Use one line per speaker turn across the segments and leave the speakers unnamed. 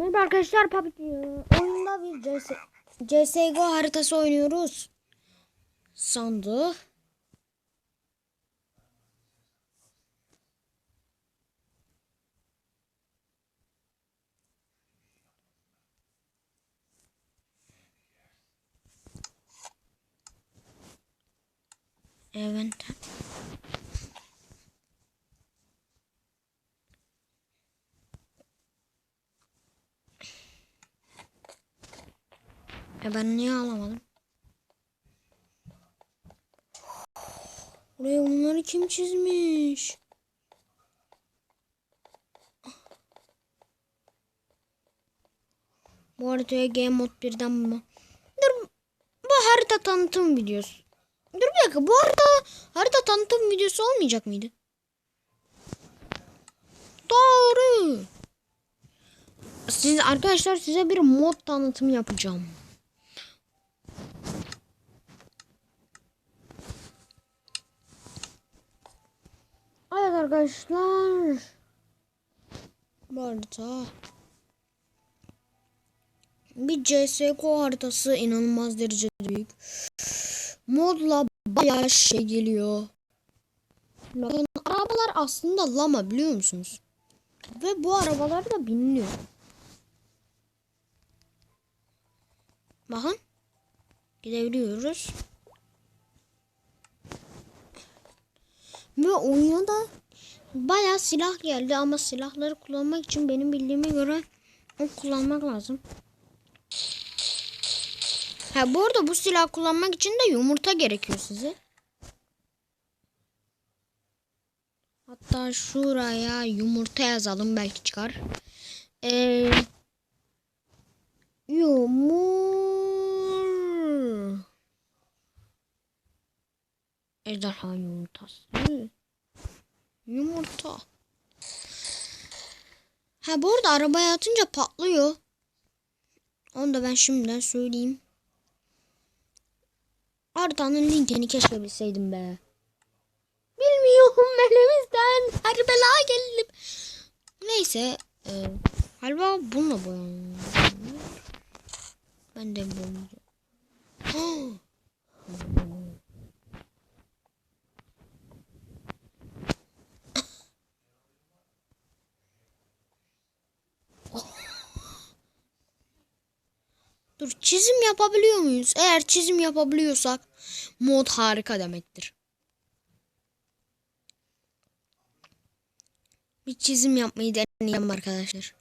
Merhaba arkadaşlar PUBG oyunda bir CS, CSGO haritası oynuyoruz. Sandı. Evet. Ya ben niye alamadım? Buraya bunları kim çizmiş? Bu haritaya Game Mode 1'den mı? Dur bu harita tanıtım videosu. Dur bir dakika bu harita harita tanıtım videosu olmayacak mıydı? Doğru. Siz arkadaşlar size bir mod tanıtımı yapacağım. Evet arkadaşlar. Bu harita. Bir CSGO haritası inanılmaz derecede büyük. Modla bayağı şey geliyor. Bakın arabalar aslında lama biliyor musunuz? Ve bu arabalar da biniliyor. Bakın. Gidebiliyoruz. Ve oyuna da bayağı silah geldi ama silahları kullanmak için benim bildiğime göre o kullanmak lazım. Ha bu arada bu silah kullanmak için de yumurta gerekiyor size. Hatta şuraya yumurta yazalım belki çıkar. Ee, yumur. Ejderha yumurtası. Yumurta. Ha bu arada arabaya atınca patlıyor. Onu da ben şimdiden söyleyeyim. Haritanın linkini keşke bilseydim be. Bilmiyorum elimizden. Her bela geldim. Neyse. E, galiba bununla boyanıyor. Ben de boyayacağım. Dur çizim yapabiliyor muyuz? Eğer çizim yapabiliyorsak mod harika demektir. Bir çizim yapmayı deneyeceğim arkadaşlar.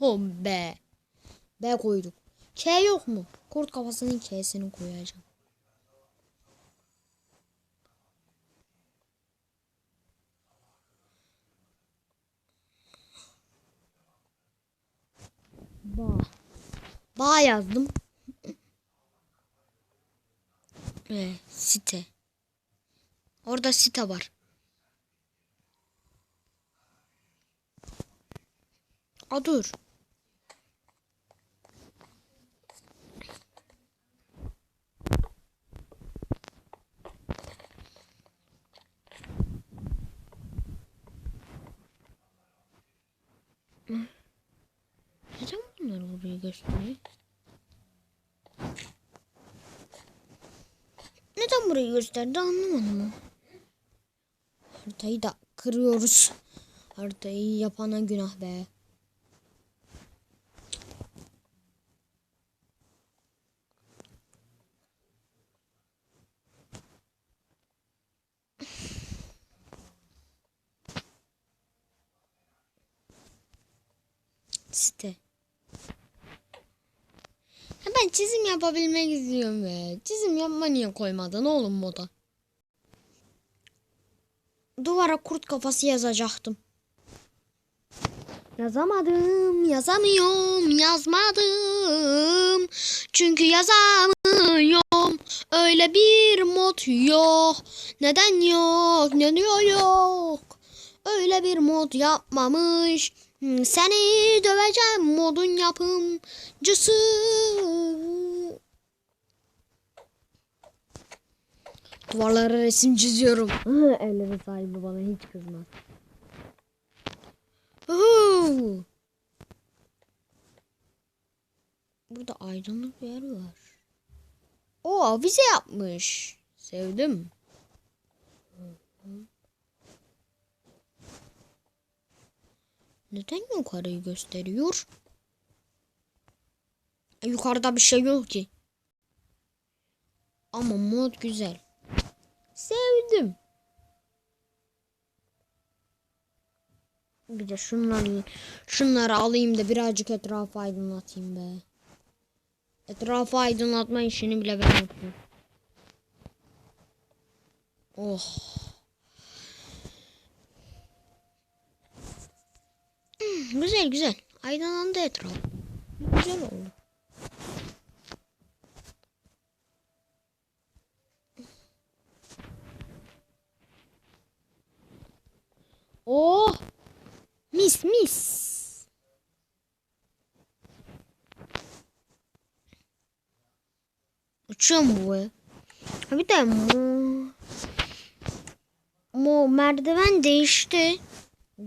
Oh be. B koyduk. K yok mu? Kurt kafasının K'sini koyacağım. Bağ. Bağ yazdım. Ee, site. Orada site var. A dur. Neden bunları buraya gösteriyor? Neden burayı gösterdi anlamadım. ama. Haritayı da kırıyoruz. Haritayı yapana günah be. Site. Ha ben çizim yapabilmek istiyorum be. Çizim yapma niye koymadın oğlum moda? Duvara kurt kafası yazacaktım. Yazamadım, yazamıyorum, yazmadım. Çünkü yazamıyorum. Öyle bir mod yok. Neden yok? Ne diyor yok? Öyle bir mod yapmamış. Hmm, Seni döveceğim modun yapımcısı. Duvarlara resim çiziyorum. Elleri sahibi bana hiç kızmaz. Burada aydınlık bir yer var. O avize yapmış. Sevdim. Neden yukarıyı gösteriyor? E, yukarıda bir şey yok ki. Ama mod güzel. Sevdim. Bir de şunları şunları alayım da birazcık etrafı aydınlatayım be. Etrafı aydınlatma işini bile ben yapıyorum. Oh. Hmm, güzel güzel. Aydınlandı etraf. Güzel oldu. Oh! Mis mis. Uçuyor mu bu? bir de mo... Mo merdiven değişti.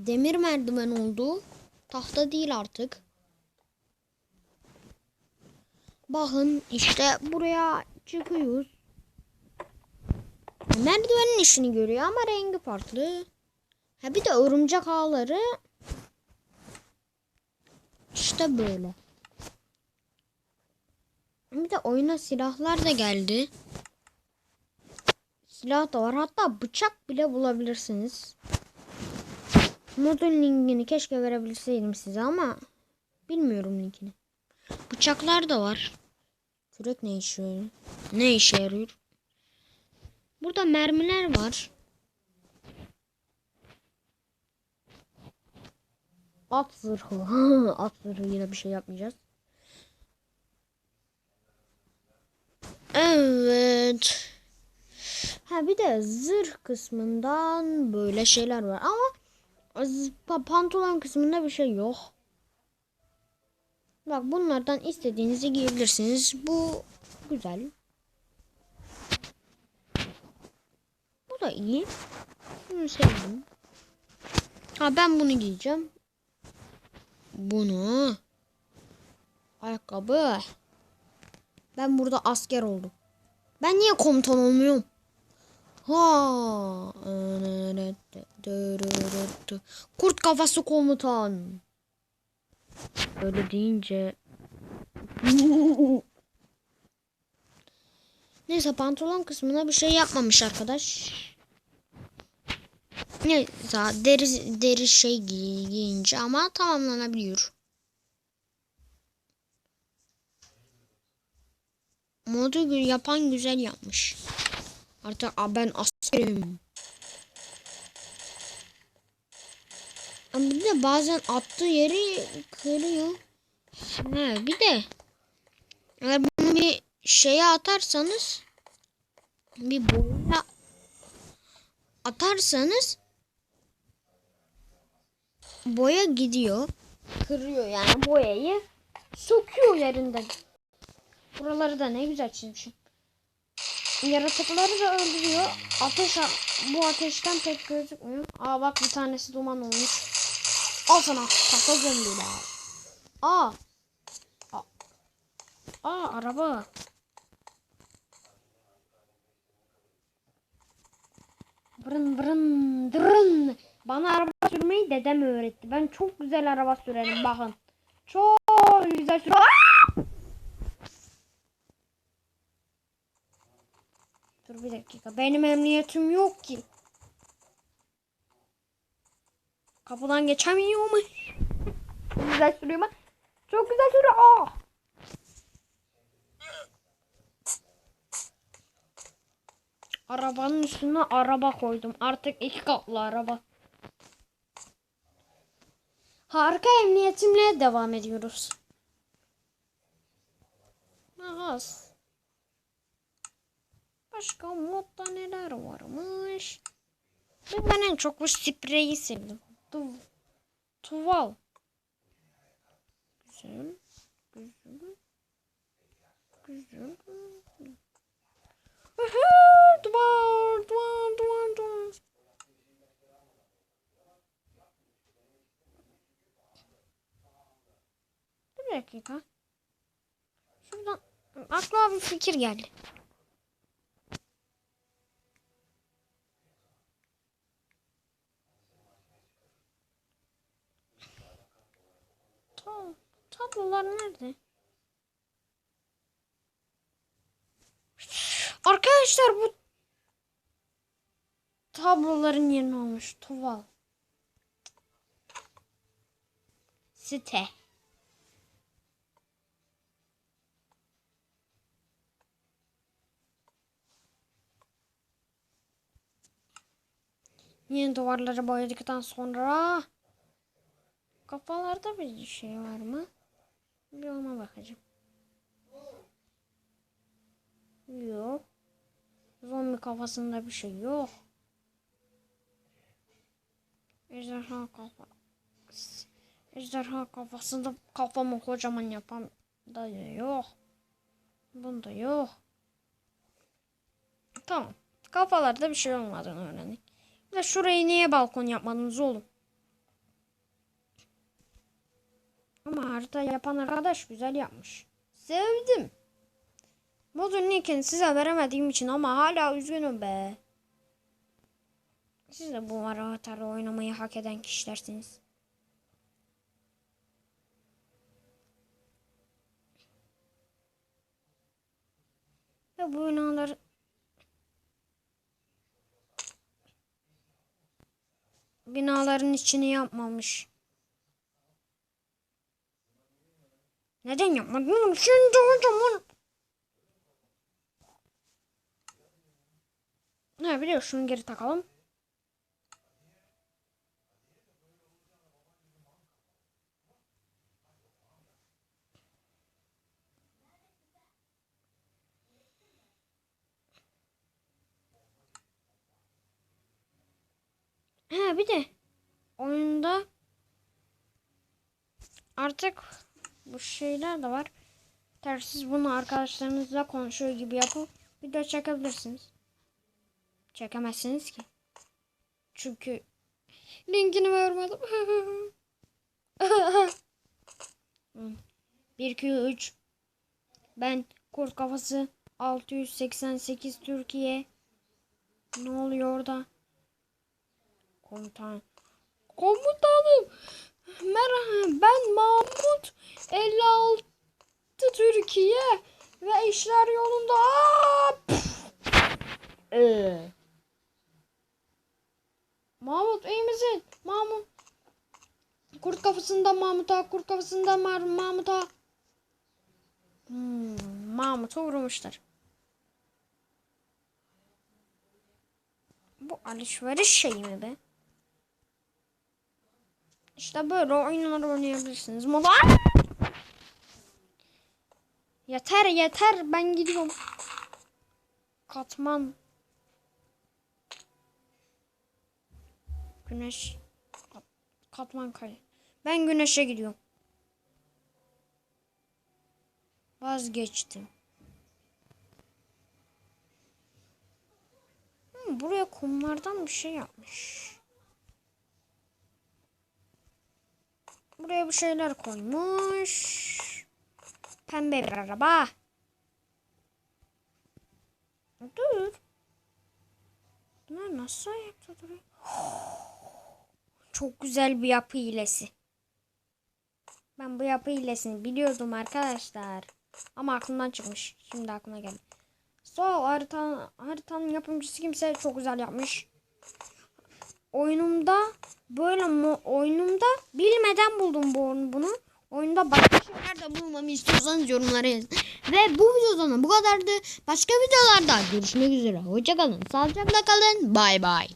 Demir merdiven oldu. Tahta değil artık. Bakın işte buraya çıkıyoruz. Merdivenin işini görüyor ama rengi farklı. Ha bir de örümcek ağları işte böyle. Bir de oyuna silahlar da geldi. Silah da var. Hatta bıçak bile bulabilirsiniz. Modun linkini keşke verebilseydim size ama bilmiyorum linkini. Bıçaklar da var. Kürek ne işe yarıyor? Ne işe yarıyor? Burada mermiler var. At zırhı. At zırhı yine bir şey yapmayacağız. Evet. Ha bir de zırh kısmından böyle şeyler var ama pa- pantolon kısmında bir şey yok. Bak bunlardan istediğinizi giyebilirsiniz. Bu güzel. Bu da iyi. Bunu sevdim. Ha ben bunu giyeceğim. Bunu. Ayakkabı. Ben burada asker oldum. Ben niye komutan olmuyorum? Ha. Kurt kafası komutan. Öyle deyince Neyse pantolon kısmına bir şey yapmamış arkadaş. Neyse deri, deri şey giy- giyince ama tamamlanabiliyor. Modu yapan güzel yapmış. Artık "Aa, ben askerim. Ama bir de bazen attığı yeri kırıyor. Ha, bir de eğer bunu bir şeye atarsanız bir boya atarsanız boya gidiyor. Kırıyor yani boyayı. Söküyor yerinden. Buraları da ne güzel çizmişim. Yaratıkları da öldürüyor. Ateş bu ateşten pek gözükmüyor. Aa bak bir tanesi duman olmuş. Al sana tahta zombiler. Aa. Aa, Aa araba. Brın brın dırın. Bana araba sürmeyi dedem öğretti. Ben çok güzel araba sürerim bakın. Çok güzel sürerim. Dur bir dakika. Benim emniyetim yok ki. Kapıdan geçemiyor mu? Çok güzel sürüyor mu? Çok güzel sürüyor. Aa! Arabanın üstüne araba koydum. Artık iki katlı araba. Harika emniyetimle devam ediyoruz. Mahas. Başka modda neler varmış? Ben, ben en çok bu spreyi sevdim. Tu tuval. Güzel. Güzel. Güzel. Duvar, duvar, duvar, duvar. Bir dakika. Şuradan aklıma bir fikir geldi. Tamam. Tablolar nerede? Arkadaşlar bu tabloların yerine olmuş. Tuval. Site. Yeni duvarları boyadıktan sonra kafalarda bir şey var mı? Bir ona bakacağım. Yok. Zombi kafasında bir şey yok. Ejderha kafa. Ejderha kafasında kafamı kocaman yapan da yok. Bunda yok. Tamam. Kafalarda bir şey olmadığını öğrendik. Bir de şurayı niye balkon yapmadınız oğlum? Ama harita yapan arkadaş güzel yapmış. Sevdim. Modun linkini size veremediğim için ama hala üzgünüm be. Siz de bu avatarla oynamayı hak eden kişilersiniz. Ve bu binalar binaların içini yapmamış. Neden yapmadın? Şimdi hocam Ne biliyor şunu geri takalım. Ha bir de oyunda artık bu şeyler de var. Tabii siz bunu arkadaşlarınızla konuşuyor gibi yapıp video çekebilirsiniz. Çekemezsiniz ki. Çünkü linkini vermedim. 1 2 3 Ben kurt kafası 688 Türkiye. Ne oluyor orada? Komutan. Komutanım. Merhaba ben Mahmut 56 Türkiye ve işler yolunda. Aa. Ee. Mahmut iyi misin? Mahmut. Kurt kafasında Mahmut'a, kurt kafasında Mar Mahmut'a. Hmm, Mahmut'u vurmuşlar. Bu alışveriş şeyi mi be? İşte böyle oyunlar oynayabilirsiniz. Moda. Yeter yeter ben gidiyorum. Katman. Güneş. Kat- Katman kay. Ben güneşe gidiyorum. Vazgeçtim. Hmm, buraya kumlardan bir şey yapmış. Buraya bir şeyler koymuş. Pembe bir araba. Dur. Bunlar nasıl ayakta duruyor? Çok güzel bir yapı hilesi. Ben bu yapı hilesini biliyordum arkadaşlar. Ama aklımdan çıkmış. Şimdi aklıma geldi. Sol harita, haritanın yapımcısı kimse çok güzel yapmış. Oyunumda böyle mo oyunumda bilmeden buldum bu bunu. Oyunda başka şeyler de bulmamı istiyorsanız yorumlara yazın. Ve bu videodan da bu kadardı. Başka videolarda görüşmek üzere. Hoşçakalın. Sağlıcakla kalın. Bay bay.